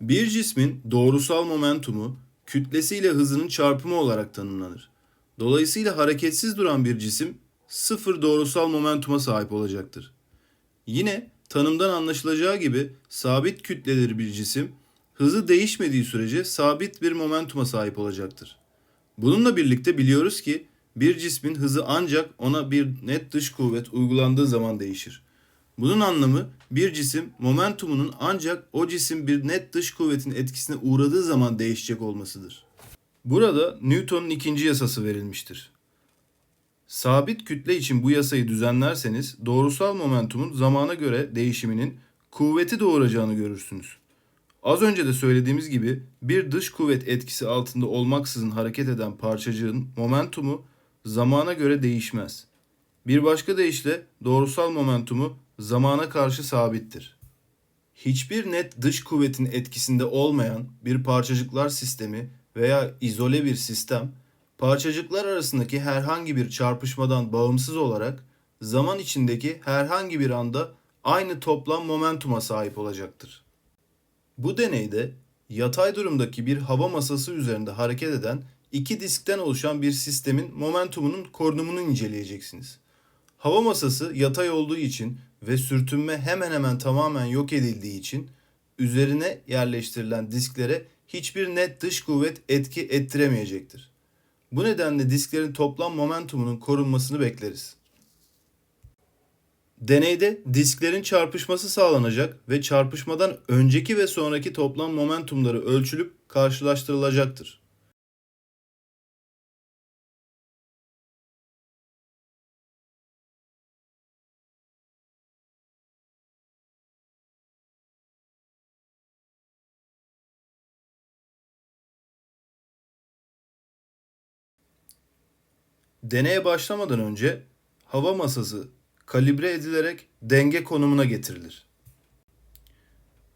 Bir cismin doğrusal momentumu kütlesiyle hızının çarpımı olarak tanımlanır. Dolayısıyla hareketsiz duran bir cisim sıfır doğrusal momentuma sahip olacaktır. Yine tanımdan anlaşılacağı gibi sabit kütleleri bir cisim hızı değişmediği sürece sabit bir momentuma sahip olacaktır. Bununla birlikte biliyoruz ki bir cismin hızı ancak ona bir net dış kuvvet uygulandığı zaman değişir. Bunun anlamı bir cisim momentumunun ancak o cisim bir net dış kuvvetin etkisine uğradığı zaman değişecek olmasıdır. Burada Newton'un ikinci yasası verilmiştir. Sabit kütle için bu yasayı düzenlerseniz doğrusal momentumun zamana göre değişiminin kuvveti doğuracağını görürsünüz. Az önce de söylediğimiz gibi bir dış kuvvet etkisi altında olmaksızın hareket eden parçacığın momentumu zamana göre değişmez. Bir başka deyişle doğrusal momentumu zamana karşı sabittir. Hiçbir net dış kuvvetin etkisinde olmayan bir parçacıklar sistemi veya izole bir sistem, parçacıklar arasındaki herhangi bir çarpışmadan bağımsız olarak zaman içindeki herhangi bir anda aynı toplam momentuma sahip olacaktır. Bu deneyde yatay durumdaki bir hava masası üzerinde hareket eden iki diskten oluşan bir sistemin momentumunun korunumunu inceleyeceksiniz. Hava masası yatay olduğu için ve sürtünme hemen hemen tamamen yok edildiği için üzerine yerleştirilen disklere hiçbir net dış kuvvet etki ettiremeyecektir. Bu nedenle disklerin toplam momentumunun korunmasını bekleriz. Deneyde disklerin çarpışması sağlanacak ve çarpışmadan önceki ve sonraki toplam momentumları ölçülüp karşılaştırılacaktır. Deneye başlamadan önce hava masası kalibre edilerek denge konumuna getirilir.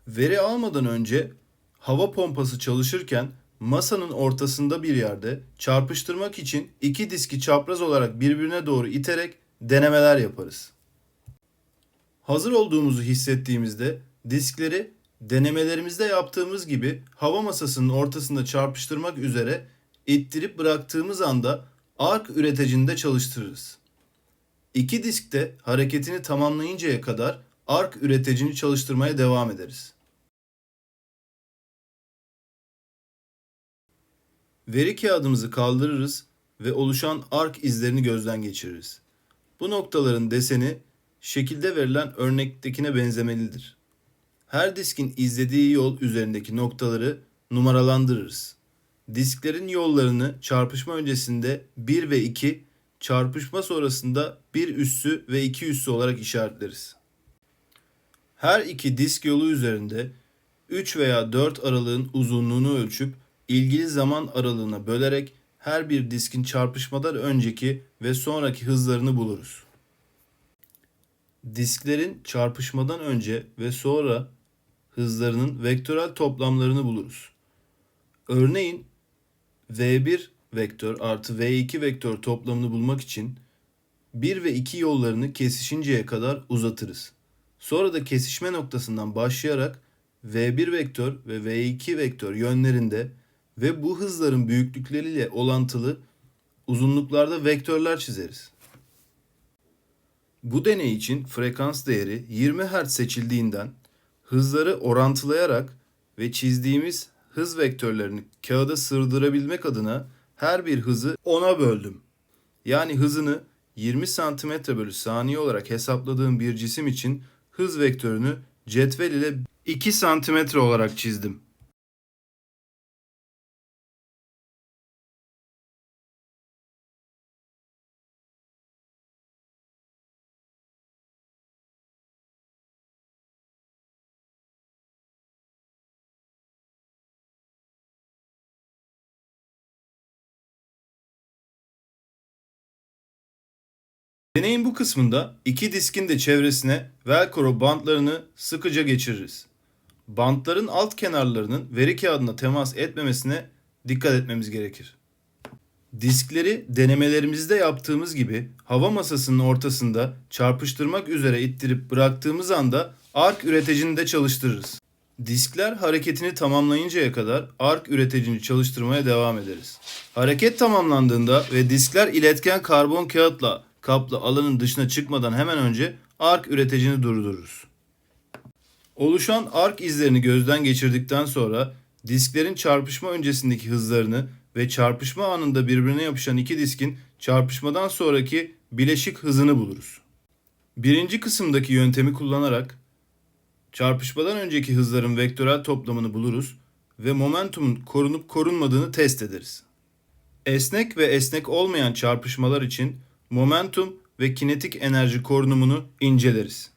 Veri almadan önce hava pompası çalışırken masanın ortasında bir yerde çarpıştırmak için iki diski çapraz olarak birbirine doğru iterek denemeler yaparız. Hazır olduğumuzu hissettiğimizde diskleri denemelerimizde yaptığımız gibi hava masasının ortasında çarpıştırmak üzere ittirip bıraktığımız anda ark üreticinde çalıştırırız. İki diskte hareketini tamamlayıncaya kadar ark üreticini çalıştırmaya devam ederiz. Veri kağıdımızı kaldırırız ve oluşan ark izlerini gözden geçiririz. Bu noktaların deseni şekilde verilen örnektekine benzemelidir. Her diskin izlediği yol üzerindeki noktaları numaralandırırız. Disklerin yollarını çarpışma öncesinde 1 ve 2, çarpışma sonrasında 1 üssü ve 2 üssü olarak işaretleriz. Her iki disk yolu üzerinde 3 veya 4 aralığın uzunluğunu ölçüp ilgili zaman aralığına bölerek her bir diskin çarpışmadan önceki ve sonraki hızlarını buluruz. Disklerin çarpışmadan önce ve sonra hızlarının vektörel toplamlarını buluruz. Örneğin V1 vektör artı V2 vektör toplamını bulmak için 1 ve 2 yollarını kesişinceye kadar uzatırız. Sonra da kesişme noktasından başlayarak V1 vektör ve V2 vektör yönlerinde ve bu hızların büyüklükleriyle olantılı uzunluklarda vektörler çizeriz. Bu deney için frekans değeri 20 Hz seçildiğinden hızları orantılayarak ve çizdiğimiz hız vektörlerini kağıda sığdırabilmek adına her bir hızı 10'a böldüm. Yani hızını 20 cm bölü saniye olarak hesapladığım bir cisim için hız vektörünü cetvel ile 2 cm olarak çizdim. Deneyin bu kısmında iki diskin de çevresine velcro bantlarını sıkıca geçiririz. Bantların alt kenarlarının veri kağıdına temas etmemesine dikkat etmemiz gerekir. Diskleri denemelerimizde yaptığımız gibi hava masasının ortasında çarpıştırmak üzere ittirip bıraktığımız anda ark üreticini de çalıştırırız. Diskler hareketini tamamlayıncaya kadar ark üreticini çalıştırmaya devam ederiz. Hareket tamamlandığında ve diskler iletken karbon kağıtla kaplı alanın dışına çıkmadan hemen önce ark üreticini durdururuz. Oluşan ark izlerini gözden geçirdikten sonra disklerin çarpışma öncesindeki hızlarını ve çarpışma anında birbirine yapışan iki diskin çarpışmadan sonraki bileşik hızını buluruz. Birinci kısımdaki yöntemi kullanarak çarpışmadan önceki hızların vektörel toplamını buluruz ve momentumun korunup korunmadığını test ederiz. Esnek ve esnek olmayan çarpışmalar için momentum ve kinetik enerji korunumunu inceleriz.